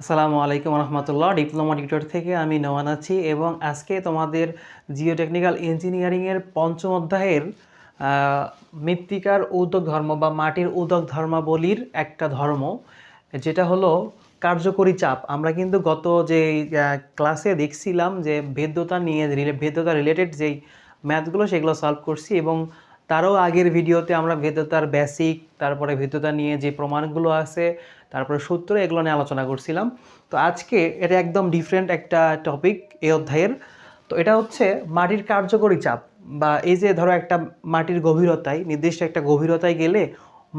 আসসালামু আলাইকুম রহমতুল্লাহ। Diploma tutor থেকে আমি নওয়ান আছি এবং আজকে তোমাদের জিওটেকনিক্যাল ইঞ্জিনিয়ারিংয়ের পঞ্চম অধ্যায়ের মৃত্তিকার উদ্যোগ ধর্ম বা মাটির উদ্যোগ ধর্মাবলীর একটা ধর্ম, যেটা হলো কার্যকরী চাপ। আমরা কিন্তু গত যে ক্লাসে দেখছিলাম যে, ভেদ্যতা নিয়ে ভেদ্যতা রিলেটেড যেই ম্যাথগুলো সেগুলো সলভ করছি এবং তারও আগের ভিডিওতে আমরা ভেদ্যতার বেসিক তারপরে ভেদ্যতা নিয়ে যে প্রমাণগুলো আছে, তারপরে সূত্র, এগুলো নিয়ে আলোচনা করছিলাম। তো আজকে এটা একদম ডিফারেন্ট একটা টপিক এই অধ্যায়ের। তো এটা হচ্ছে মাটির কার্যকরী চাপ বা এই যে ধরো একটা মাটির গভীরতায়, নির্দিষ্ট একটা গভীরতায় গেলে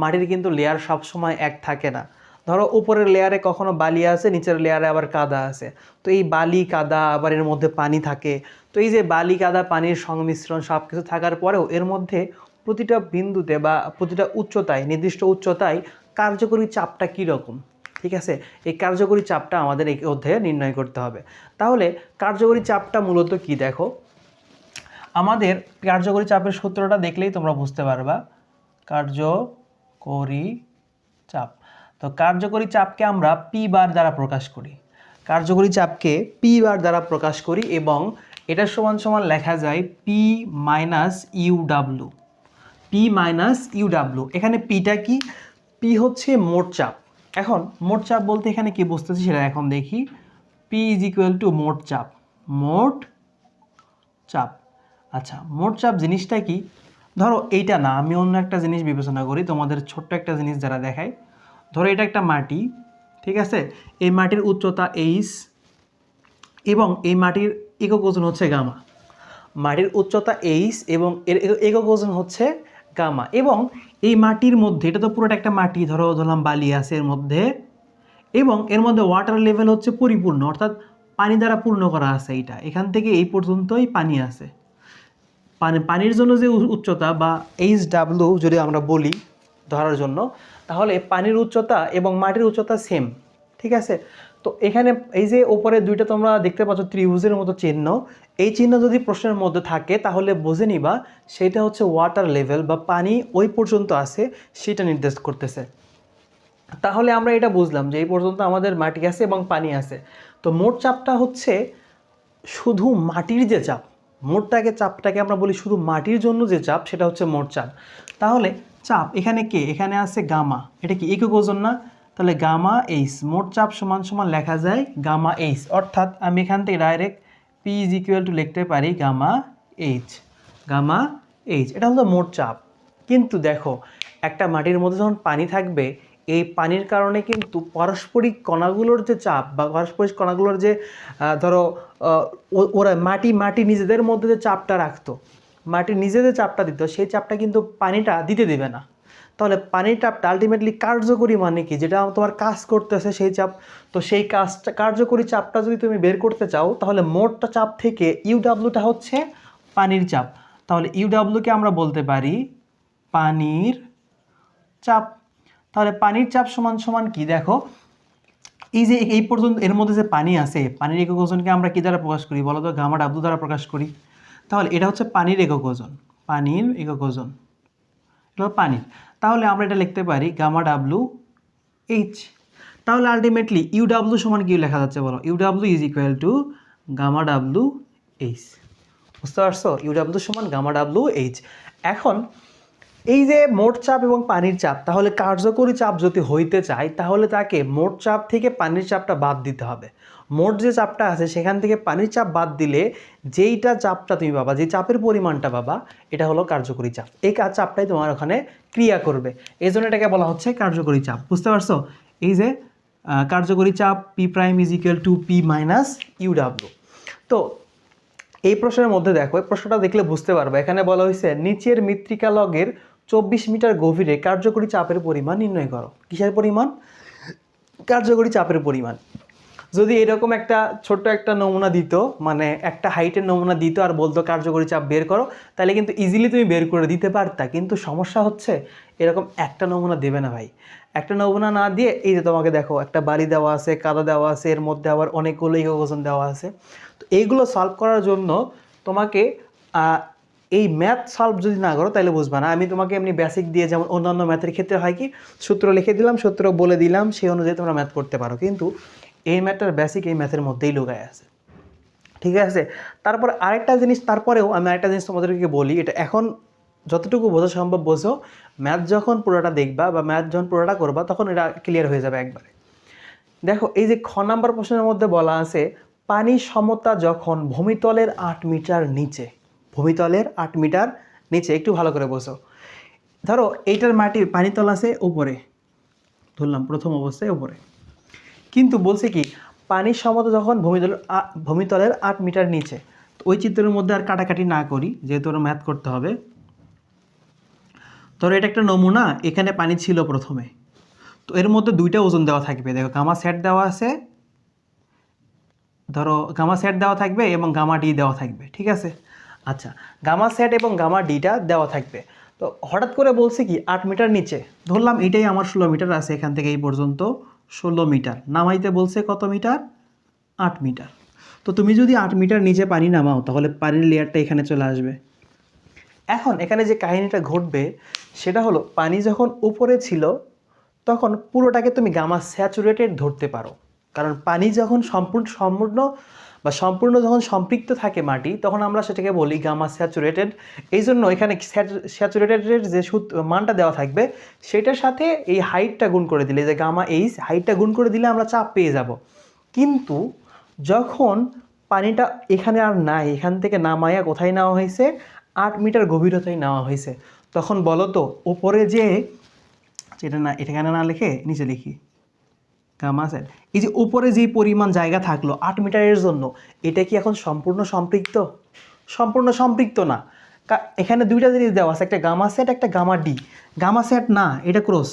মাটির কিন্তু লেয়ার সবসময় এক থাকে না। ধরো উপরের লেয়ারে কখনো বালি আছে, নিচের লেয়ারে আবার কাদা আছে। তো এই বালি, কাদা আবার এর মধ্যে পানি থাকে। তো এই যে বালি, কাদা, পানির সংমিশ্রণ সব কিছু থাকার পরেও এর মধ্যে প্রতিটা বিন্দুতে বা প্রতিটা উচ্চতায়, নির্দিষ্ট উচ্চতায় কার্যকরী চাপটা কীরকম? ঠিক আছে? এই কার্যকরী চাপটা আমাদের এই অধ্যায়ে নির্ণয় করতে হবে। তাহলে কার্যকরী চাপটা মূলত কি দেখো? আমাদের কার্যকরী চাপের সূত্রটা দেখলেই তোমরা বুঝতে পারবা। কার্যকরী তো কার্যকরী চাপকে আমরা পি বার দ্বারা প্রকাশ করি। কার্যকরী চাপকে পি বার দ্বারা প্রকাশ করি এবং এটার সমান সমান লেখা যায় P minus U W P minus U W এখানে পিটা কি? পি হচ্ছে মোট চাপ। এখন মোট চাপ বলতে এখানে কি বুঝতেছি সেটা এখন দেখি। পি ইজ ইকুয়াল টু মোট চাপ। মোট চাপ। আচ্ছা মোট চাপ জিনিসটা কি? ধরো এইটা না, আমি অন্য একটা জিনিস বিবেচনা করি, তোমাদের ছোট্ট একটা জিনিস যারা দেখায়। ধরো এটা একটা মাটি, ঠিক আছে? এই মাটির উচ্চতা এইস এবং এই মাটির একক ওজন হচ্ছে গামা। মাটির উচ্চতা এইস এবং এর একক ওজন হচ্ছে গামা এবং এই মাটির মধ্যে, এটা তো পুরোটা একটা মাটি, ধরো, ধরলাম বালি আছে এর মধ্যে এবং এর মধ্যে ওয়াটার লেভেল হচ্ছে পরিপূর্ণ, অর্থাৎ পানি দ্বারা পূর্ণ করা আছে এইটা। এখান থেকে এই পর্যন্তই পানি আছে। পানি, পানির জন্য যে উচ্চতা বা এইচ ডাব্লু যদি আমরা বলি ধরার জন্য তাহলে পানির উচ্চতা এবং মাটির উচ্চতা সেম ঠিক আছে? তো এখানে এই যে ওপরে দুইটা তোমরা দেখতে পাচ্ছ ত্রিভুজের মতো চিহ্ন, এই চিহ্ন যদি প্রশ্নের মধ্যে থাকে তাহলে বুঝে নিবা সেটা হচ্ছে ওয়াটার লেভেল বা পানি ওই পর্যন্ত আছে সেটা নির্দেশ করতেছে। তাহলে আমরা এটা বুঝলাম যে এই পর্যন্ত আমাদের মাটি আছে এবং পানি আছে। তো মোট চাপটা হচ্ছে শুধু মাটির যে চাপ, মোটটাকে চাপটাকে আমরা বলি শুধু মাটির জন্য যে চাপ সেটা হচ্ছে মোট চাপ। তাহলে চাপ, এখানে কে? এখানে আছে গামা। এটা কি একক ওজন না? তাহলে গামা এইচ, মোট চাপ সমান সমান লেখা যায় গামা এইচ। অর্থাৎ আমি এখান থেকে direct P is equal to লিখতে পারি গামা এইচ। গামা এইচ, এটা হলো মোট চাপ। কিন্তু দেখো, একটা মাটির মধ্যে যখন পানি থাকবে, এই পানির কারণে কিন্তু পারস্পরিক কণাগুলোর যে চাপ বা পারস্পরিক কণাগুলোর যে ধরো ওরা মাটি মাটি নিজেদের মধ্যে যে চাপটা রাখতো মাটি নিজে যে চাপটা দিত, সেই চাপটা কিন্তু পানিটা দিতে দেবে না। তাহলে পানির চাপটা আলটিমেটলি কার্যকরী মানে কি? যেটা তোমার কাজ করতেছে সেই চাপ, তো সেই কাজটা, কার্যকরী চাপটা যদি তুমি বের করতে চাও, তাহলে মোটটা চাপ থেকে ইউডাব্লিউটা হচ্ছে পানির চাপ। তাহলে ইউডাব্লিউকে আমরা বলতে পারি পানির চাপ। তাহলে পানির চাপ সমান সমান কি? দেখো, এই যে এই পর্যন্ত এর মধ্যে যে পানি আছে, পানির একক ওজনকে আমরা কি দ্বারা প্রকাশ করি? বলো তো গামা ডাব্লু দ্বারা প্রকাশ করি। তাহলে এটা হচ্ছে পানির একক ওজন। পানির একক ওজন। এটা পানির। তাহলে আমরা এটা লিখতে পারি গামা ডাব্লু এইচ। তাহলে আলটিমেটলি ইউ ডাব্লু সমান কি লেখা যাচ্ছে বলো? U W is equal to gamma W H. বুঝতে পারছ? ইউ ডাব্লু সমান গামা ডাব্লু এইচ। এখন এই যে মোট চাপ এবং পানির চাপ, তাহলে কার্যকরী চাপ যদি হইতে চায়, তাহলে তাকে মোট চাপ থেকে পানির চাপটা বাদ দিতে হবে। মোট যে চাপটা আছে, সেখান থেকে পানির চাপ বাদ দিলে যেইটা চাপটা তুমি পাবা, যে চাপের পরিমাণটা পাবা, এটা হলো কার্যকরী চাপ। এই কাজ চাপটাই তোমার ওখানে ক্রিয়া করবে। এই জন্য এটাকে বলা হচ্ছে কার্যকরী চাপ। বুঝতে পারছ? এই যে কার্যকরী চাপ P prime is equal to P minus U W তো, এই প্রশ্নের মধ্যে দেখো, এই প্রশ্নটা দেখলে বুঝতে পারবে। এখানে বলা হয়েছে, নিচের মৃত্তিকা লগের চব্বিশ মিটার গভীরে কার্যকরী চাপের পরিমাণ নির্ণয় করো। কিসের পরিমাণ? কার্যকরী চাপের পরিমাণ। যদি এরকম একটা ছোট্ট একটা নমুনা দিত মানে একটা হাইটের নমুনা দিত আর বলতো কার্যকরী চাপ বের করো, তাহলে কিন্তু ইজিলি তুমি বের করে দিতে পারতা। কিন্তু সমস্যা হচ্ছে, এরকম একটা নমুনা দেবে না ভাই। একটা নমুনা না দিয়ে, এই যে তোমাকে দেখো, একটা বাড়ি দেওয়া আছে, কাদা দেওয়া আছে, এর মধ্যে আবার অনেকগুলো ওজন দেওয়া আছে। তো এইগুলো সলভ করার জন্য তোমাকে এই ম্যাথ সলভ যদি না করো, তাহলে বুঝবা না। আমি তোমাকে এমনি বেসিক দিয়ে যেমন অন্যান্য ম্যাথের ক্ষেত্রে হয় কি, সূত্র লিখে দিলাম, সূত্র বলে দিলাম, সেই অনুযায়ী তোমরা ম্যাথ করতে পারো। কিন্তু এই ম্যাথটার বেসিক এই ম্যাথের মধ্যেই লুকায় আছে। ঠিক আছে? তারপর আরেকটা জিনিস, তারপরেও আমি আরেকটা জিনিস তোমাদেরকে বলি, এটা এখন যতটুকু বোঝা সম্ভব বোঝো ম্যাথ যখন পুরোটা দেখবা বা ম্যাথ যখন পুরোটা করবা, তখন এটা ক্লিয়ার হয়ে যাবে একবারে। দেখো, এই যে খ নাম্বার প্রশ্নের মধ্যে বলা আছে পানি সমতা যখন ভূমিতলের আট মিটার নিচে, ভূমিতলের আট মিটার নিচে, একটু ভালো করে বসো ধরো, এইটার মাটির পানিতল আছে উপরে। ধরলাম, প্রথম অবস্থায় উপরে। কিন্তু বলছে কি, পানির সমতা যখন ভূমিতল ভূমিতলের আট মিটার নিচে, তো ওই চিত্রের মধ্যে আর কাটাকাটি না করি, যেহেতু ওরা ম্যাথ করতে হবে। ধরো এটা একটা নমুনা, এখানে পানি ছিল প্রথমে। তো এর মধ্যে দুইটা ওজন দেওয়া থাকবে, দেখো গামা সেট দেওয়া আছে, ধরো গামা সেট দেওয়া থাকবে এবং গামা ডি দেওয়া থাকবে, ঠিক আছে? আচ্ছা গামা সেট এবং গামা ডিটা দেওয়া থাকবে। তো হঠাৎ করে বলছে কি, আট মিটার নিচে, ধরলাম এটাই আমার ষোলো মিটার আছে এখান থেকে এই পর্যন্ত। ষোলো মিটার। নামাইতে বলছে কত মিটার? আট মিটার। তো তুমি যদি আট মিটার নিচে পানি নামাও, তাহলে পানির লেয়ারটা এখানে চলে আসবে। এখন এখানে যে কাহিনীটা ঘটবে, সেটা হলো পানি যখন উপরে ছিল, তখন পুরোটাকে তুমি গামা স্যাচুরেটেড ধরতে পারো। কারণ পানি যখন সম্পূর্ণ সম্পূর্ণ বা সম্পূর্ণ যখন সম্পৃক্ত থাকে মাটি, তখন আমরা সেটাকে বলি গামা স্যাচুরেটেড এই জন্য এখানে স্যাচুরেটেডের যে মানটা দেওয়া থাকবে, সেটার সাথে এই হাইটটা গুণ করে দিলে যে গামা এইচ হাইটটা গুণ করে দিলে আমরা চাপ পেয়ে যাব। কিন্তু যখন পানিটা এখানে আর নাই, এখান থেকে নামাইয়া কোথায় নেওয়া হয়েছে? আট মিটার গভীরতায় নেওয়া হয়েছে। তখন বলো তো ওপরে যে, যেটা না এটা কেন না লিখে নিচে লিখি। স্যার এই যে উপরে যেই পরিমাণ জায়গা থাকল আট মিটারের জন্য, এটা কি এখন সম্পূর্ণ সম্পৃক্ত? সম্পূর্ণ সম্পৃক্ত না। এখানে দুইটা জিনিস দেওয়া আছে, একটা গামা সেট, একটা গামা ডি। গামা সেট না, এটা ক্রস।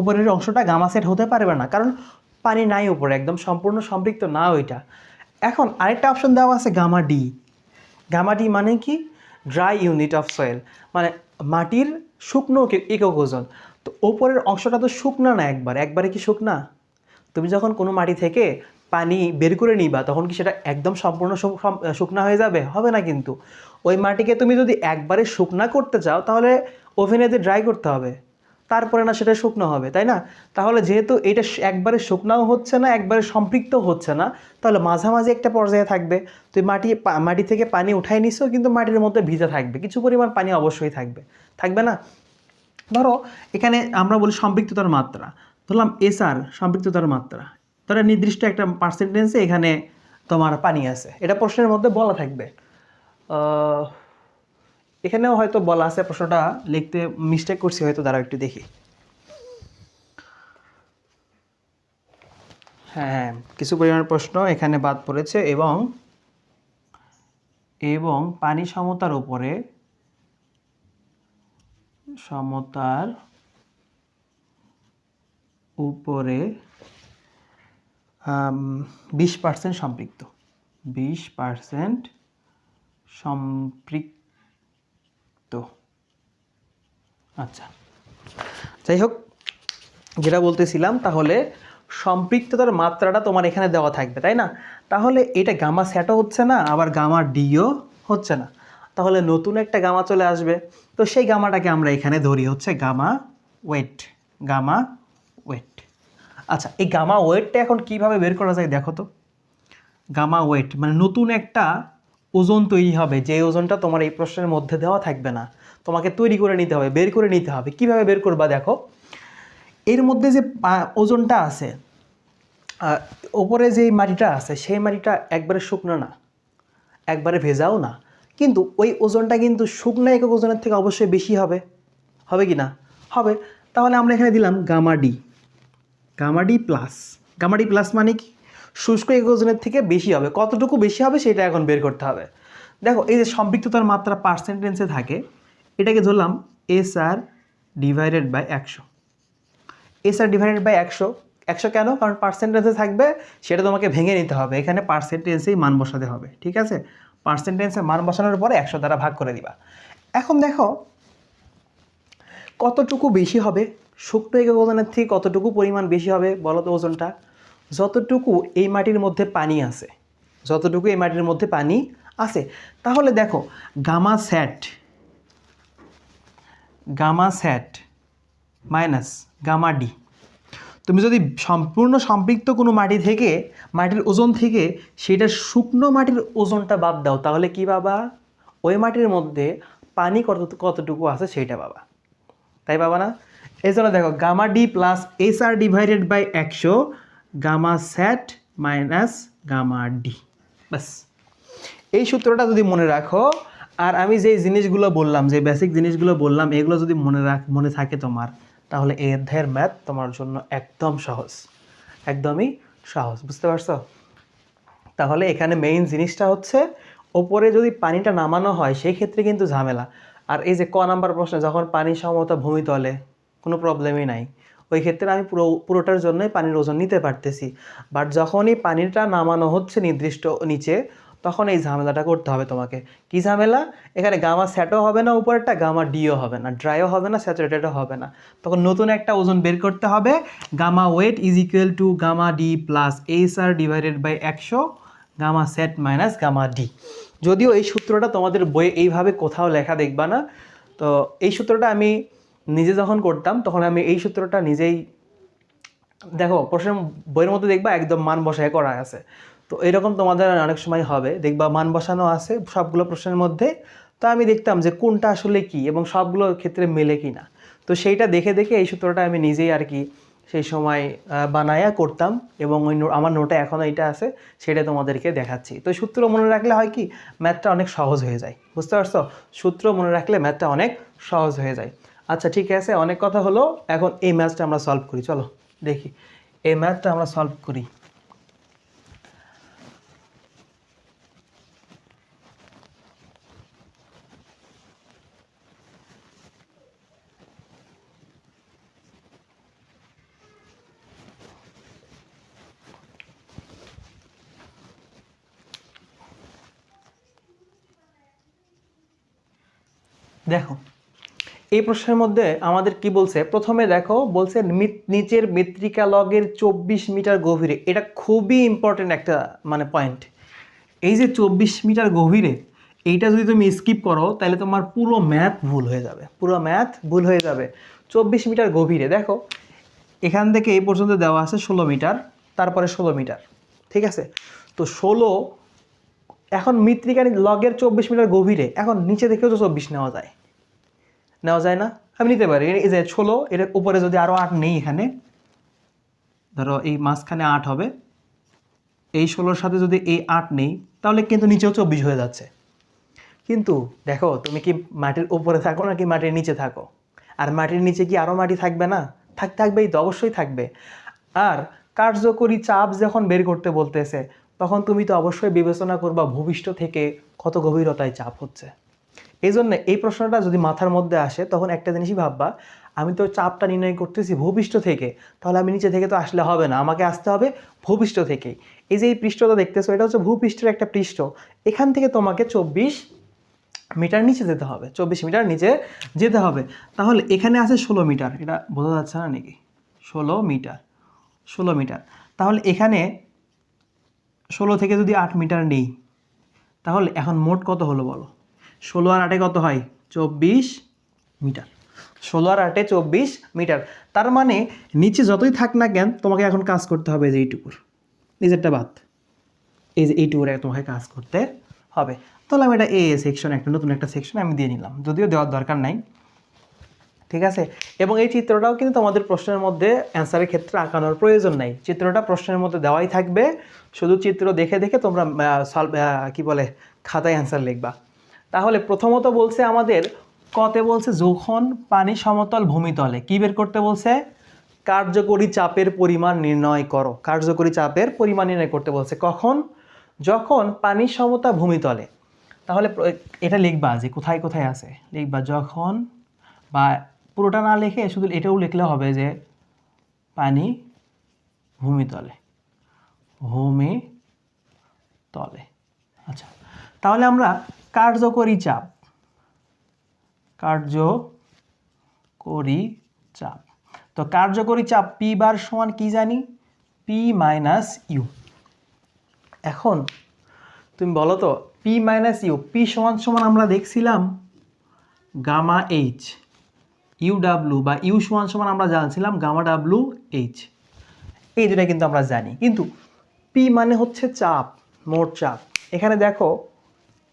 উপরের অংশটা গামা সেট হতে পারবে না, কারণ পানি নাই উপরে, একদম সম্পূর্ণ সম্পৃক্ত না ওইটা। এখন আরেকটা অপশন দেওয়া আছে গামা ডি। গামা ডি মানে কি? ড্রাই ইউনিট অফ সয়েল মানে মাটির শুকনো একক ওজন তো ওপরের অংশটা তো শুকনা না একবার, একবারে কি শুকনা? তুমি যখন কোনো মাটি থেকে পানি বের করে নিবা, তখন কি সেটা একদম সম্পূর্ণ শুকনা হয়ে যাবে? হবে না কিন্তু। ওই মাটিকে তুমি যদি একবারে শুকনা করতে চাও, তাহলে ওভেনে দিয়ে ড্রাই করতে হবে, তারপরে না সেটা শুকনো হবে, তাই না? তাহলে যেহেতু এটা একবারে শুকনাও হচ্ছে না, একবারে সম্পৃক্ত হচ্ছে না, তাহলে মাঝামাঝি একটা পর্যায়ে থাকবে। তুই মাটি মাটি থেকে পানি উঠাই নিছো, কিন্তু মাটির মধ্যে ভিজা থাকবে। কিছু পরিমাণ পানি অবশ্যই থাকবে। থাকবে না? ধরো, এখানে আমরা বলি সম্পৃক্ততার মাত্রা। ধরলাম এসআর সম্পৃক্ততার মাত্রা। ধরো নির্দিষ্ট একটা পার্সেন্টেন্সে এখানে তোমার পানি আছে। এটা প্রশ্নের মধ্যে বলা থাকবে। এখানেও হয়তো বলা আছে, প্রশ্নটা লিখতে মিস্টেক করছি, হয়তো দাঁড়াও একটু দেখি। হ্যাঁ কিছু পরিমাণ প্রশ্ন এখানে বাদ পড়েছে এবং এবং পানি সমতার উপরে, সমতার উপরে বিশ পার্সেন্ট সম্পৃক্ত। বিশ পার্সেন্ট সম্পৃক্ত। আচ্ছা। যাই হোক যেটা বলতেছিলাম, তাহলে সম্পৃক্ততার মাত্রাটা তোমার এখানে দেওয়া থাকবে, তাই না? তাহলে এটা গামা স্যাটও হচ্ছে না, আবার গামা ডিও হচ্ছে না। তাহলে নতুন একটা গামা চলে আসবে। তো সেই গামাটাকে আমরা এখানে ধরি হচ্ছে গামা ওয়েট গামা ওয়েট। আচ্ছা এই গামা ওয়েটটা এখন কীভাবে বের করা যায় দেখো তো। গামা ওয়েট মানে নতুন একটা ওজন তৈরি হবে, যে ওজনটা তোমার এই প্রশ্নের মধ্যে দেওয়া থাকবে না। তোমাকে তৈরি করে নিতে হবে, বের করে নিতে হবে। কীভাবে বের করবা দেখো? এর মধ্যে যে ওজনটা আছে ওপরে যে মাটিটা আছে, সেই মাটিটা একবারে শুকনো না, একবারে ভেজাও না। কিন্তু ওই ওজনটা কিন্তু শুকনো একক ওজনের থেকে অবশ্যই বেশি হবে। হবে কি না? হবে। তাহলে আমরা এখানে দিলাম gamma d. Gamma d plus gamma d plus মানে কি? শুষ্ক একক ওজনের থেকে বেশি হবে। কতটুকু বেশি হবে সেটা এখন বের করতে হবে। দেখো, এই যে সম্পৃক্ততার মাত্রা পার্সেন্টেন্সে থাকে, এটাকে ধরলাম এস আর ডিভাইডেড বাই একশো। এস আর ডিভাইডেড বাই একশো। একশো কেন? কারণ পার্সেন্টেন্সে থাকবে, সেটা তোমাকে ভেঙে নিতে হবে। এখানে পার্সেন্টেন্সেই মান বসাতে হবে, ঠিক আছে? পার্সেন্টেন্সে মান বসানোর পরে একশো দ্বারা ভাগ করে দিবা। এখন দেখো, কতটুকু বেশি হবে শুকনো একক ওজনের থেকে কতটুকু পরিমাণ বেশি হবে, বলো তো ওজনটা। যতটুকু এই মাটির মধ্যে পানি আছে, যতটুকু এই মাটির মধ্যে পানি আছে। তাহলে দেখো, gamma sat gamma sat minus gamma D. তুমি যদি সম্পূর্ণ সম্পৃক্ত কোনো মাটি থেকে, মাটির ওজন থেকে সেটা শুকনো মাটির ওজনটা বাদ দাও, তাহলে কি বাবা ওই মাটির মধ্যে পানি কত কতটুকু আছে সেইটা বাবা তাই বাবা না? জন্য দেখো, gamma d plus S R divided by একশো, gamma sat minus gamma d. ব্যাস। এই সূত্রটা যদি মনে রাখো, আর আমি যে জিনিসগুলো বললাম যে বেসিক জিনিসগুলো বললাম, এগুলো যদি মনে রাখ, মনে থাকে তোমার, তাহলে এই অধ্যায়ের ম্যাথ তোমার জন্য একদম সহজ। একদমই সহজ, বুঝতে পারছ? তাহলে এখানে মেইন জিনিসটা হচ্ছে, ওপরে যদি পানিটা নামানো হয় সেই ক্ষেত্রে কিন্তু ঝামেলা। আর এই যে ক নাম্বার প্রশ্নে, যখন পানি সমতা ভূমিতলে কোনো প্রবলেমই নাই। ওই ক্ষেত্রে আমি পুরো, পুরোটার জন্যই পানির ওজন নিতে পারতেছি। বাট যখনই পানিটা নামানো হচ্ছে নির্দিষ্ট নিচে, তখন এই ঝামেলাটা করতে হবে তোমাকে। কি ঝামেলা? এখানে গামা স্যাটও হবে না উপরেরটা, গামা ডিও হবে না। ড্রাইও হবে না স্যাচুরেটেডও হবে না। তখন নতুন একটা ওজন বের করতে হবে। Gamma wet is equal to gamma d plus H R divided by একশো, gamma sat minus gamma d যদিও এই সূত্রটা তোমাদের বইয়ে এইভাবে কোথাও লেখা দেখবা না, তো এই সূত্রটা আমি নিজে যখন করতাম, তখন আমি এই সূত্রটা নিজেই, দেখো, প্রশ্নের বইয়ের মধ্যে দেখবা একদম মান বসায় করা আছে। তো এরকম তোমাদের অনেক সময় হবে। দেখবা মান বসানো আছে সবগুলো প্রশ্নের মধ্যে। তো আমি দেখতাম যে কোনটা আসলে কি এবং সবগুলো ক্ষেত্রে মেলে কি না তো সেইটা দেখে দেখে এই সূত্রটা আমি নিজেই আর কি সেই সময় বানায়া করতাম এবং ওই আমার নোটে এখনও এটা আছে, সেটা তোমাদেরকে দেখাচ্ছি। তো সূত্র মনে রাখলে হয় কি ম্যাথটা অনেক সহজ হয়ে যায়। বুঝতে পারছ? সূত্র মনে রাখলে ম্যাথটা অনেক সহজ হয়ে যায়। আচ্ছা ঠিক আছে, অনেক কথা হলো। এখন এই ম্যাথটা আমরা সলভ করি, চলো, দেখি। এই ম্যাথটা আমরা সলভ করি। দেখো এই প্রশ্নের মধ্যে আমাদের কি বলছে? প্রথমে দেখো, বলছে নিচের মৃত্তিকা লগের চব্বিশ মিটার গভীরে। এটা খুবই ইম্পর্টেন্ট একটা মানে পয়েন্ট এই যে চব্বিশ মিটার গভীরে, এইটা যদি তুমি স্কিপ করো, তাহলে তোমার পুরো ম্যাথ ভুল হয়ে যাবে। পুরো ম্যাথ ভুল হয়ে যাবে। চব্বিশ মিটার গভীরে, দেখো, এখান থেকে এই পর্যন্ত দেওয়া আছে ষোলো মিটার, তারপরে ষোলো মিটার, ঠিক আছে? তো ষোলো, এখন মৃত্তিকার লগের চব্বিশ মিটার গভীরে, এখন নিচে থেকেও তো চব্বিশ নেওয়া যায়। নেওয়া যায় না? আমি নিতে পারি। এই যে ষোলো, এর উপরে যদি আরও আট নেই এখানে, ধরো এই মাঝখানে আট হবে। এই ষোলোর সাথে যদি এই আট নেই, তাহলে কিন্তু নিচেও চব্বিশ হয়ে যাচ্ছে। কিন্তু দেখো, তুমি কি মাটির উপরে থাকো নাকি মাটির নিচে থাকো? আর মাটির নিচে কি আরও মাটি থাকবে না? থাক থাকবেই তো, অবশ্যই থাকবে। আর কার্যকরী চাপ যখন বের করতে বলতেছে, তখন তুমি তো অবশ্যই বিবেচনা করবা ভূপৃষ্ঠ থেকে কত গভীরতায় চাপ হচ্ছে। এই জন্য এই প্রশ্নটা যদি মাথার মধ্যে আসে, তখন একটা জিনিসই ভাববা, আমি তো চাপটা নির্ণয় করতেছি ভূপৃষ্ঠ থেকে, তাহলে আমি নিচে থেকে তো আসলে হবে না, আমাকে আসতে হবে ভূপৃষ্ঠ থেকেই। এই যে এই পৃষ্ঠটা দেখতেছো, এটা হচ্ছে ভূপৃষ্ঠের একটা পৃষ্ঠ। এখান থেকে তোমাকে চব্বিশ মিটার নিচে যেতে হবে, চব্বিশ মিটার নিচে যেতে হবে। তাহলে এখানে আছে ষোলো মিটার, এটা বোঝা যাচ্ছে না নাকি? ষোলো মিটার ষোলো মিটার। তাহলে এখানে ষোলো থেকে যদি আট মিটার নেই, তাহলে এখন মোট কত হলো বলো? ষোলো আর আটে কত হয়? চব্বিশ মিটার। ষোলো আর আটে চব্বিশ মিটার। তার মানে নিচে যতই থাক না কেন তোমাকে এখন কাজ করতে হবে যে এইটুকুর। নিজেরটা বাদ। এই যে এইটুকুর তোমাকে কাজ করতে হবে। তাহলে আমি এটা এ সেকশন একটা নতুন একটা সেকশন আমি দিয়ে নিলাম। যদিও দেওয়ার দরকার নাই। ঠিক আছে? এবং এই চিত্রটাও কিন্তু তোমাদের প্রশ্নের মধ্যে অ্যান্সারের ক্ষেত্রে আঁকানোর প্রয়োজন নাই। চিত্রটা প্রশ্নের মধ্যে দেওয়াই থাকবে। শুধু চিত্র দেখে দেখে তোমরা সলভ কি বলে, খাতায় অ্যান্সার লিখবা। তাহলে প্রথমত বলছে আমাদের কতে বলছে যখন পানি সমতল ভূমিতলে কি বের করতে বলছে? কার্যকরী চাপের পরিমাণ নির্ণয় করো। কার্যকরী চাপের পরিমাণ নির্ণয় করতে বলছে কখন? যখন পানি সমতা ভূমিতলে তাহলে এটা লিখবা যে কোথায় কোথায় আছে? লিখবা যখন বা পুরোটা না লিখে শুধু এটাও লিখলে হবে যে পানি ভূমিতলে ভূমি তলে। আচ্ছা তাহলে আমরা কার্যকরী চাপ। কার্যকরী চাপ। তো কার্যকরী চাপ পি বার সমান কি জানি? পি মাইনাস ইউ এখন তুমি বলো তো পি মাইনাস ইউ পি সমান সমান আমরা দেখছিলাম গামা এইচ ইউ ডাব্লু বা ইউ সমান সমান আমরা জানছিলাম গামা ডাব্লু এইচ এই দুটা কিন্তু আমরা জানি। কিন্তু পি মানে হচ্ছে চাপ, মোট চাপ। এখানে দেখো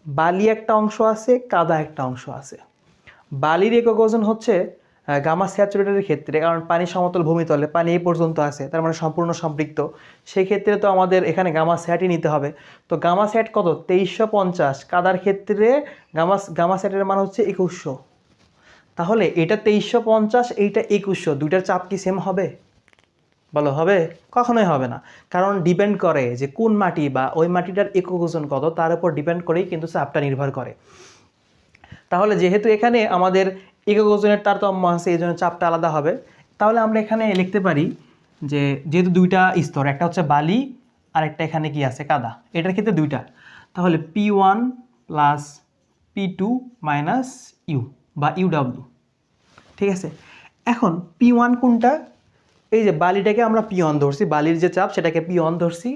বালি একটা অংশ আছে, কাদা একটা অংশ আছে। বালির একক ওজন হচ্ছে গামা স্যাচুরেটের ক্ষেত্রে, কারণ পানি সমতল ভূমিতলে, পানি এই পর্যন্ত আছে, তার মানে সম্পূর্ণ সম্পৃক্ত। সেই ক্ষেত্রে তো আমাদের এখানে গামা স্যাটই নিতে হবে। তো গামা স্যাট কত? তেইশশো পঞ্চাশ। কাদার ক্ষেত্রে গামা গামা স্যাটের মান হচ্ছে একুশশো। তাহলে এটা তেইশশো পঞ্চাশ, এইটা একুশশো, দুইটার চাপ কি সেম হবে? বলো, হবে? কখনোই হবে না। কারণ ডিপেন্ড করে যে কোন মাটি বা ওই মাটিটার একক ওজন কত, তার উপর ডিপেন্ড করেই কিন্তু চাপটা নির্ভর করে। তাহলে যেহেতু এখানে আমাদের একক ওজনের তারতম্য আছে এই জন্য চাপটা আলাদা হবে। তাহলে আমরা এখানে লিখতে পারি যে যেহেতু দুইটা স্তর, একটা হচ্ছে বালি আর একটা এখানে কি আছে? কাদা। এটার ক্ষেত্রে দুইটা। তাহলে P one plus P two minus U বা ইউডাব্লিউ ঠিক আছে? এখন পি ওয়ান কোনটা? এই যে বালিটাকে আমরা পি ওয়ান ধরছি, বালির যে চাপ, সেটাকে পি ওয়ান ধরছি।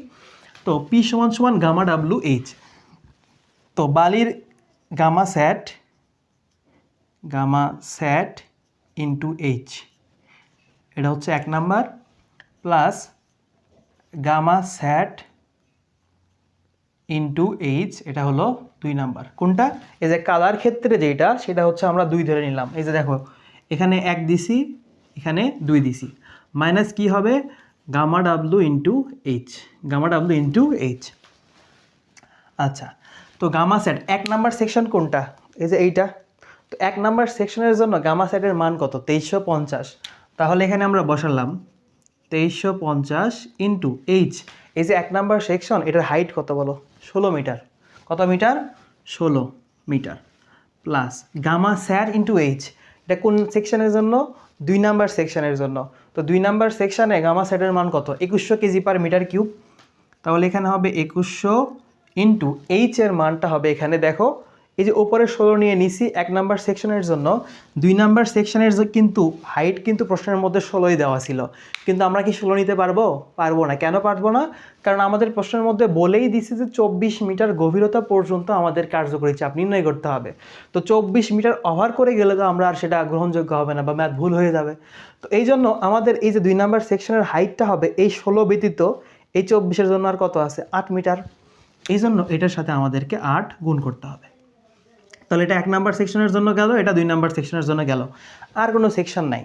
তো পি সমান সমান গামা ডাব্লু এইচ। তো বালির gamma sat gamma sat into H. এটা হচ্ছে এক number, plus gamma sat into H, এটা হলো দুই নাম্বার। কোনটা? এই যে কালার ক্ষেত্রে যেটা, সেটা হচ্ছে আমরা দুই ধরে নিলাম। এই যে দেখো, এখানে এক দিছি, এখানে দুই দিছি। মাইনাস কি হবে? Gamma W into H, gamma W into H. আচ্ছা তো গামা সেট, এক নাম্বার সেকশন কোনটা? এই যে এইটা। তো এক নাম্বার সেকশনের জন্য গামা সেটের মান কত? তেইশশো পঞ্চাশ। তাহলে এখানে আমরা বসালাম, তেইশশো পঞ্চাশ ইন্টু এইচ। এই যে এক নাম্বার সেকশন, এটার হাইট কত বলো? ষোলো মিটার। কত মিটার? ষোলো metre. Plus gamma sir into H. এটা কোন সেকশনের জন্য? দুই নাম্বার সেকশানের জন্য। তো দুই নাম্বার সেকশানে গামা সেটের মান কত? একুশশো কেজি পার মিটার কিউব তাহলে এখানে হবে একুশশো ইন্টু এইচের মানটা হবে এখানে, দেখো। এই যে ওপরে ষোলো নিয়ে নিছি, এক নাম্বার সেকশনের জন্য। দুই নাম্বার সেকশনের কিন্তু হাইট কিন্তু প্রশ্নের মধ্যে ষোলোই দেওয়া ছিল। কিন্তু আমরা কি ষোলো নিতে পারব? পারব না। কেন পারব না? কারণ আমাদের প্রশ্নের মধ্যে বলেই দিছে যে চব্বিশ মিটার গভীরতা পর্যন্ত আমাদের কার্যকরী চাপ নির্ণয় করতে হবে। তো চব্বিশ মিটার ওভার করে গেলে তো আমরা আর সেটা গ্রহণযোগ্য হবে না বা ম্যাথ ভুল হয়ে যাবে। তো এই জন্য আমাদের এই যে দুই নাম্বার সেকশনের হাইটটা হবে, এই ষোলো ব্যতীত এই চব্বিশের জন্য আর কত আছে? আট মিটার। এই জন্য এটার সাথে আমাদেরকে আট গুণ করতে হবে। তাহলে এটা এক নাম্বার সেকশনের জন্য গেল, এটা দুই নাম্বার সেকশনের জন্য গেল। আর কোনো সেকশন নাই।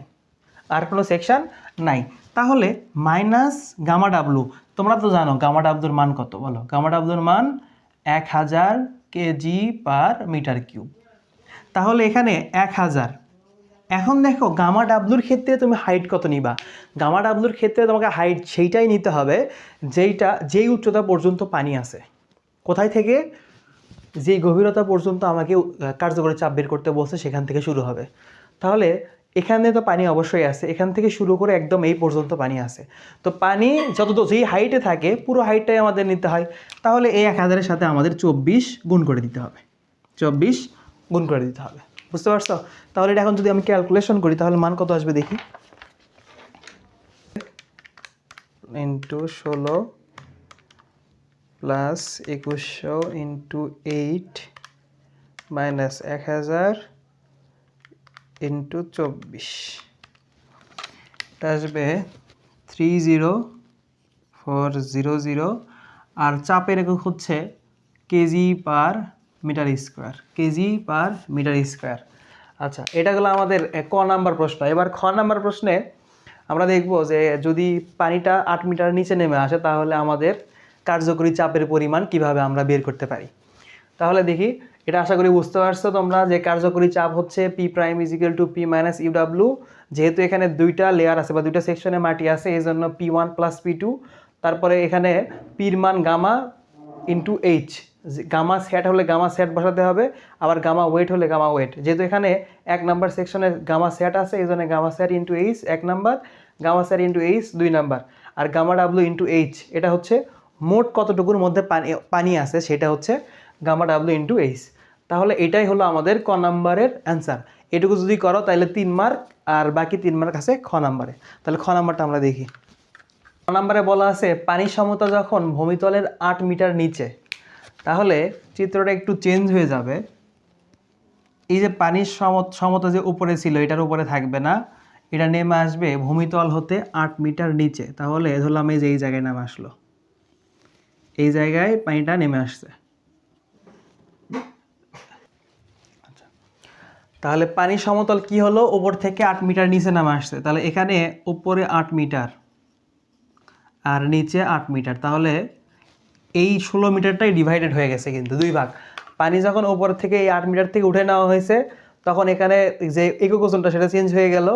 আর কোনো সেকশন নাই। তাহলে মাইনাস গামা ডাব্লু তোমরা তো জানো গামা ডাবলুর মান কত, বলো। গামা ডাবলুর মান এক হাজার কেজি পার মিটার কিউব তাহলে এখানে এক হাজার। এখন দেখো গামা ডাবলুর ক্ষেত্রে তুমি হাইট কত নিবা? গামা ডাব্লুর ক্ষেত্রে তোমাকে হাইট সেইটাই নিতে হবে, যেইটা, যেই উচ্চতা পর্যন্ত পানি আছে। কোথায় থেকে? যেই গভীরতা পর্যন্ত আমাকে কার্যকরী চাপ বের করতে বলছে, সেখান থেকে শুরু হবে। তাহলে এখানে তো পানি অবশ্যই আছে। এখান থেকে শুরু করে একদম এই পর্যন্ত পানি আছে। তো পানি যত যেই হাইটে থাকে, পুরো হাইটটাই আমাদের নিতে হয়। তাহলে এই এক হাজারের সাথে আমাদের চব্বিশ গুণ করে দিতে হবে। চব্বিশ গুণ করে দিতে হবে। বুঝতে পারছ? তাহলে এটা এখন যদি আমি ক্যালকুলেশন করি, তাহলে মান কত আসবে দেখি? ইন্টু ষোলো প্লাস একুশশো ইন্টু এইট মাইনাস এক হাজার ইন্টু চব্বিশ। এটা আসবে three zero, four zero zero, আর চাপের একক হচ্ছে K G per metre square, K G per metre square. আচ্ছা এটা হলো আমাদের ক নাম্বার প্রশ্ন। এবার খ নাম্বার প্রশ্নে আমরা দেখব যে যদি পানিটা আট মিটার নিচে নেমে আসে, তাহলে আমাদের কার্যকরী চাপের পরিমাণ কীভাবে আমরা বের করতে পারি? তাহলে দেখি, এটা আশা করি বুঝতে পারছ তোমরা যে কার্যকরী চাপ হচ্ছে P prime is equal to P minus U W যেহেতু এখানে দুইটা লেয়ার আছে বা দুইটা সেকশনে মাটি আছে এই জন্য P one plus P two তারপরে এখানে পির মান gamma into H gamma sat হলে গামা স্যাট বসাতে হবে, আবার গামা ওয়েট হলে গামা ওয়েট যেহেতু এখানে এক নাম্বার সেকশনে গামা স্যাট আছে এই জন্য গামা স্যাট ইন্টু এইচ এক number gamma sat into H দুই নাম্বার আর গামা ডাব্লু ইন্টু এইচ এটা হচ্ছে মোট কতটুকুর মধ্যে পানি পানি আছে সেটা হচ্ছে গামা ডাব্লু ইন্টু এইচ। তাহলে এটাই হলো আমাদের ক নাম্বারের অ্যান্সার। এটুকু যদি করো তাহলে তিন মার্ক আর বাকি তিন মার্ক আছে খ নাম্বারে। তাহলে খ নাম্বারটা আমরা দেখি। খ নাম্বারে বলা আছে, পানি সমতা যখন ভূমিতলের আট মিটার নিচে, তাহলে চিত্রটা একটু চেঞ্জ হয়ে যাবে। এই যে পানির সম- সমতা যে উপরে ছিল, এটার উপরে থাকবে না। এটা নেমে আসবে ভূমিতল হতে আট মিটার নিচে। তাহলে ধরলাম এই যে এই জায়গায় নামে আসলো। এই জায়গায় পানিটা নেমে আসছে। আচ্ছা। তাহলে পানি সমতল কি হলো? উপর থেকে আট মিটার নিচে নামে আসছে। তাহলে এখানে উপরে আট মিটার আর নিচে আট মিটার। তাহলে এই ষোলো মিটারটাই ডিভাইডেড হয়ে গেছে কিন্তু, দুই ভাগ। পানি যখন ওপর থেকে এই আট মিটার থেকে উঠে নেওয়া হয়েছে, তখন এখানে যে একক ওজনটা সেটা চেঞ্জ হয়ে গেল।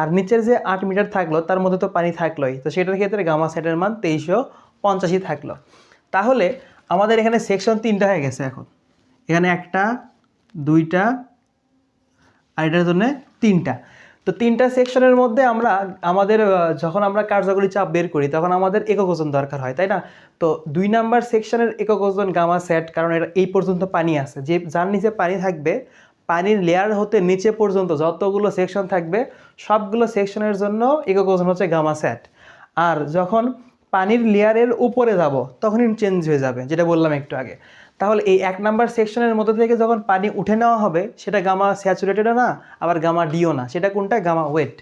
আর নিচের যে আট মিটার থাকল, তার মধ্যে তো পানি থাকলোই। তো সেটার ক্ষেত্রে গামা সেটের মান তেইশশো পঞ্চাশই থাকল। তাহলে আমাদের এখানে সেকশন তিনটা হয়ে গেছে এখন। এখানে একটা, দুইটা, আর এটার জন্য তিনটা। তো তিনটা সেকশনের মধ্যে আমরা, আমাদের যখন আমরা কার্যকরী চাপ বের করি, তখন আমাদের একক ওজন দরকার হয়, তাই না? তো দুই নাম্বার সেকশনের একক ওজন গামা সেট কারণ এটা এই পর্যন্ত পানি আছে। যে, যার নিচে পানি থাকবে, পানির লেয়ার হতে নিচে পর্যন্ত যতগুলো সেকশন থাকবে, সবগুলো সেকশনের জন্য একক ওজন হচ্ছে গামা সেট আর যখন পানির লেয়ারের উপরে যাব, তখনই চেঞ্জ হয়ে যাবে, যেটা বললাম একটু আগে। তাহলে এই এক নাম্বার সেকশনের মধ্যে থেকে যখন পানি উঠে নেওয়া হবে, সেটা গামা স্যাচুরেটেডও না, আবার গামা ডিও না, সেটা কোনটা? গামা ওয়েট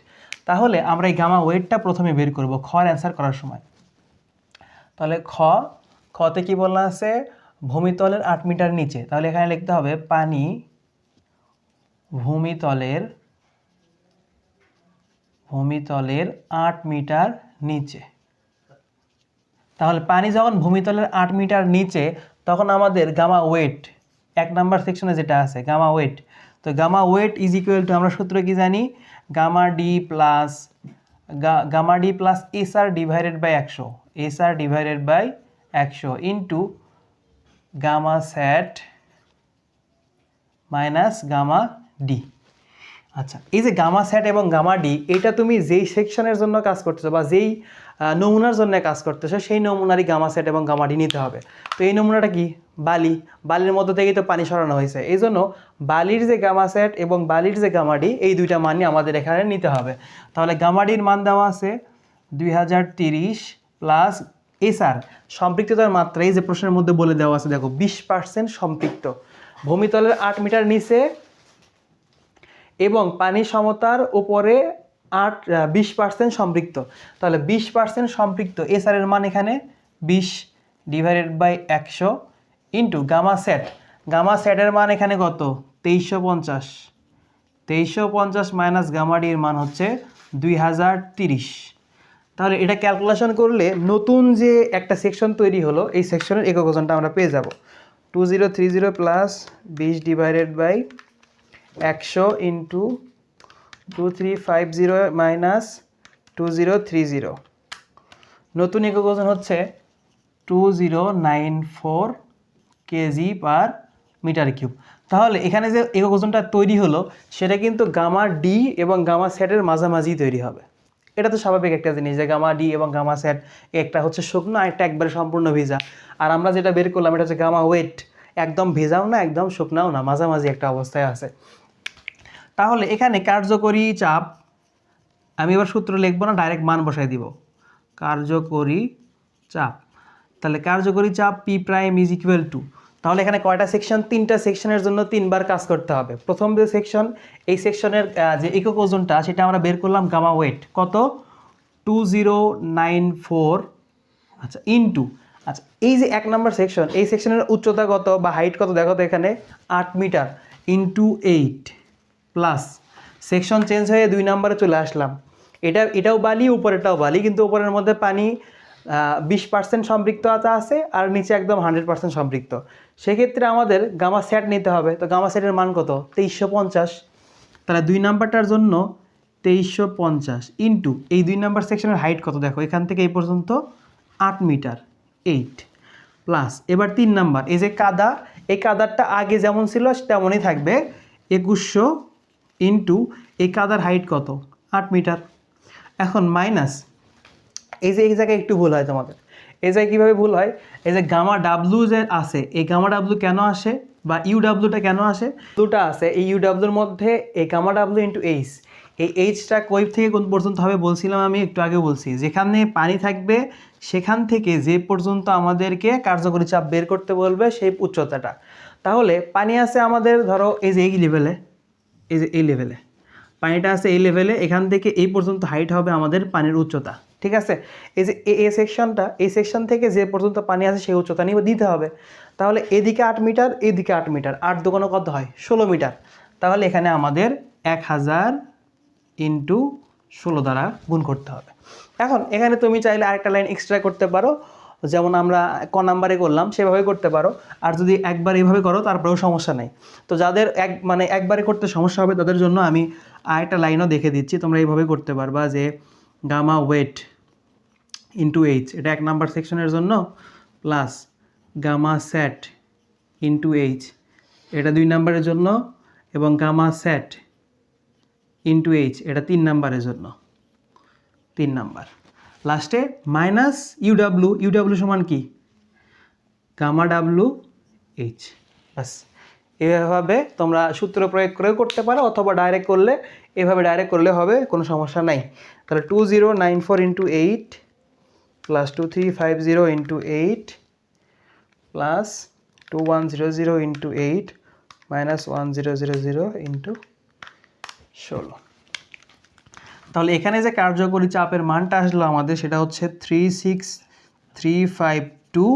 তাহলে আমরা এই গামা ওয়েটটা প্রথমে বের করব খর অ্যান্সার করার সময়। তাহলে খ, খতে কি বললাম আছে? ভূমিতলের আট মিটার নিচে। তাহলে এখানে লিখতে হবে পানি ভূমিতলের ভূমিতলের আট মিটার নিচে। তাহলে পানি যখন ভূমিতলের আট মিটার নিচে, তখন আমাদের গামা ওয়েট, এক নাম্বার সেকশনে যেটা আছে, গামা ওয়েট, তো gamma wet is equal to আমরা সূত্র কি জানি? Gamma d plus gamma d plus S R divided by একশো এস আর ডিভাইডেড বাই একশো into gamma sat minus gamma d আচ্ছা এই যে গামা স্যাট এবং গামা ডি এটা তুমি যেই সেকশনের জন্য কাজ করতেছো বা যেই নমুনার জন্য কাজ করতেছো, সেই নমুনারই গামা সেট এবং গামা ডি নিতে হবে। তো এই নমুনাটা কি? বালি। বালির মধ্যে থেকেই তো পানি সরানো হয়েছে। এই জন্য বালির যে গামা সেট এবং বালির যে গামা ডি এই দুইটা মানই আমাদের এখানে নিতে হবে। তাহলে গামা ডির মান দেওয়া আছে দুই হাজার তিরিশ প্লাস এসআর সম্পৃক্ততার মাত্রা, এই যে প্রশ্নের মধ্যে বলে দেওয়া আছে, দেখো, বিশ পার্সেন্ট সম্পৃক্ত। ভূমিতলের আট মিটার নিচে এবং পানি সমতার উপরে আট বিশ পার্সেন্ট সম্পৃক্ত। তাহলে বিশ পার্সেন্ট সম্পৃক্ত এসআর এর মান এখানে বিশ ডিভাইডেড বাই একশো ইন্টু গামা সেট গামা সেটের মান এখানে কত? তেইশশো পঞ্চাশ। তেইশশো পঞ্চাশ মাইনাস গামা ডির মান হচ্ছে দুই হাজার তিরিশ। তাহলে এটা ক্যালকুলেশন করলে নতুন যে একটা সেকশন তৈরি হলো, এই সেকশনের একক ওজনটা আমরা পেয়ে যাব। Two zero three zero plus বিশ ডিভাইডেড বাই একশো into two three five zero minus two zero three zero. নতুন একক ওজন হচ্ছে two zero nine four K G per metre cube. তাহলে এখানে যে একক ওজনটা তৈরি হলো, সেটা কিন্তু গামা ডি এবং গামা সেটের মাঝামাঝি তৈরি হবে। এটা তো স্বাভাবিক একটা জিনিস যে গামা ডি এবং গামা সেট একটা হচ্ছে শুকনো একটা একবারে সম্পূর্ণ ভিজা। আর আমরা যেটা বের করলাম, এটা হচ্ছে গামা ওয়েট। একদম ভেজাও না, একদম শুকনাও না, মাঝামাঝি একটা অবস্থায় আছে। তাহলে এখানে কার্যকরী চাপ, আমি এবার সূত্র লিখব না ডাইরেক্ট মান বসাই দিব। কার্যকরী চাপ। তাহলে কার্যকরী চাপ P prime is equal to তাহলে এখানে কয়টা সেকশন তিনটা সেকশনের জন্য তিনবার কাজ করতে হবে। প্রথম যে সেকশন এই সেকশনের যে একক ওজনটা, সেটা আমরা বের করলাম গামা ওয়েট কত? টু জিরো নাইন ফোর আচ্ছা ইনটু আচ্ছা এই যে এক নাম্বার সেকশন এই সেকশনের উচ্চতা কত বা হাইট কত? দেখো তো এখানে, আট metre into eight plus section change হয়ে দুই নম্বরে চলে আসলাম। এটা, এটাও বালি উপরেটাও বালি, কিন্তু উপরের মধ্যে পানি বিশ পার্সেন্ট সম্পৃক্ততা আছে আর নিচে একদম হান্ড্রেড পার্সেন্ট সম্পৃক্ত। সেক্ষেত্রে আমাদের গামা সেট নিতে হবে। তো গামা সেটের মান কত? তেইশশো পঞ্চাশ। তাহলে দুই নাম্বারটার জন্য তেইশশো পঞ্চাশ ইন্টু এই দুই নাম্বার সেকশনের হাইট কত দেখো? এখান থেকে এই পর্যন্ত আট মিটার এইট প্লাস এবার তিন নাম্বার এই যে কাদা, এই কাদারটা আগে যেমন ছিল, তেমনই থাকবে। একুশশো ইন্টু এই কাদার হাইট কত? আট মিটার। এখন মাইনাস এই যে এই জায়গায় একটু ভুল হয় তোমাদের। এই জায়গায় কীভাবে ভুল হয়? এই যে গামা ডাব্লু যে আসে এই গামা ডাব্লু কেন আসে বা ইউ ডাব্লুটা কেন আসে? দুটা আছে, এই ইউ ডাব্লুর মধ্যে এই গামা ডাব্লু ইন্টু এইচ এই এইচটা কই থেকে কোন পর্যন্ত হবে বলছিলাম আমি, একটু আগে বলছি। যেখানে পানি থাকবে, সেখান থেকে যে পর্যন্ত আমাদেরকে কার্যকরী চাপ বের করতে বলবে, সেই উচ্চতাটা। তাহলে পানি আছে আমাদের, ধরো এই যে এই লেভেলে এই যে এই লেভেলে পানিটা আছে এই লেভেলে এখান থেকে এই পর্যন্ত হাইট হবে আমাদের পানির উচ্চতা, ঠিক আছে? এই যে এ সেকশনটা এই সেকশন থেকে যে পর্যন্ত পানি আছে সেই উচ্চতা নিয়ে দিতে হবে। তাহলে এদিকে আট মিটার এদিকে আট মিটার আট দোকানে কত হয়? ষোলো মিটার তাহলে এখানে আমাদের এক হাজার ইন্টু ষোলো দ্বারা গুণ করতে হবে। এখন এখানে তুমি চাইলে আরেকটা লাইন এক্সট্রা করতে পারো। যেমন আমরা ক নাম্বারে করলাম, সেভাবে করতে পারো। আর যদি একবার এইভাবে করো, তারপরেও সমস্যা নেই। তো যাদের এক মানে একবারে করতে সমস্যা হবে, তাদের জন্য আমি আরেকটা লাইনও দেখে দিচ্ছি। তোমরা এইভাবে করতে পারবা যে গামা ওয়েট ইন্টু এইচ। এটা এক নাম্বার সেকশনের জন্য। Plus gamma sat into H. এটা দুই নাম্বারের জন্য এবং গামা স্যাট ইন্টু এইচ। এটা তিন নাম্বারের জন্য। তিন নাম্বার। লাস্টে মাইনাস ইউডাব্লু ইউডাব্লু সমান কি? গামা ডাব্লু এইচ বাস এভাবে তোমরা সূত্র প্রয়োগ করেও করতে পারো অথবা ডাইরেক্ট করলে, এভাবে ডাইরেক্ট করলে হবে, কোনো সমস্যা নাই। তাহলে two zero nine four into eight plus two three five zero into eight plus two one zero zero into eight minus one zero zero zero into ষোলো। তাহলে এখানে যে কার্যকরী চাপের মানটা আসলো আমাদের, সেটা হচ্ছে three six three five two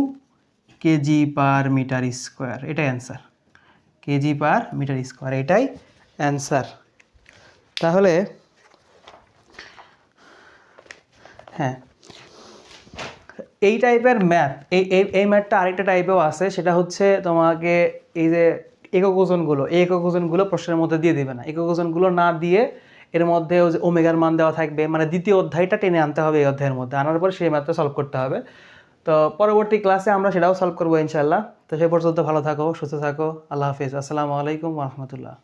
K G per metre square এটাই answer K G per metre square এটাই অ্যান্সার তাহলে হ্যাঁ এই টাইপের ম্যাথ এই এই ম্যাথটা আরেকটা টাইপেও আছে, সেটা হচ্ছে তোমাকে এই যে একক ওজনগুলো এই একক ওজনগুলো প্রশ্নের মধ্যে দিয়ে দেবে না। একক ওজনগুলো না দিয়ে এর মধ্যে ওমেগার মান দেওয়া থাকবে মানে দ্বিতীয় অধ্যায়টা টেনে আনতে হবে এই অধ্যায়ের মধ্যে। আনার পর সেই ম্যাথটা সলভ করতে হবে। তো পরবর্তী ক্লাসে আমরা সেটাও সলভ করব ইনশাল্লাহ তো সে পর্যন্ত ভালো থাকো, সুস্থ থাকো, আল্লাহ হাফিজ। আসসালামু আলাইকুম রহমতুল্লাহ।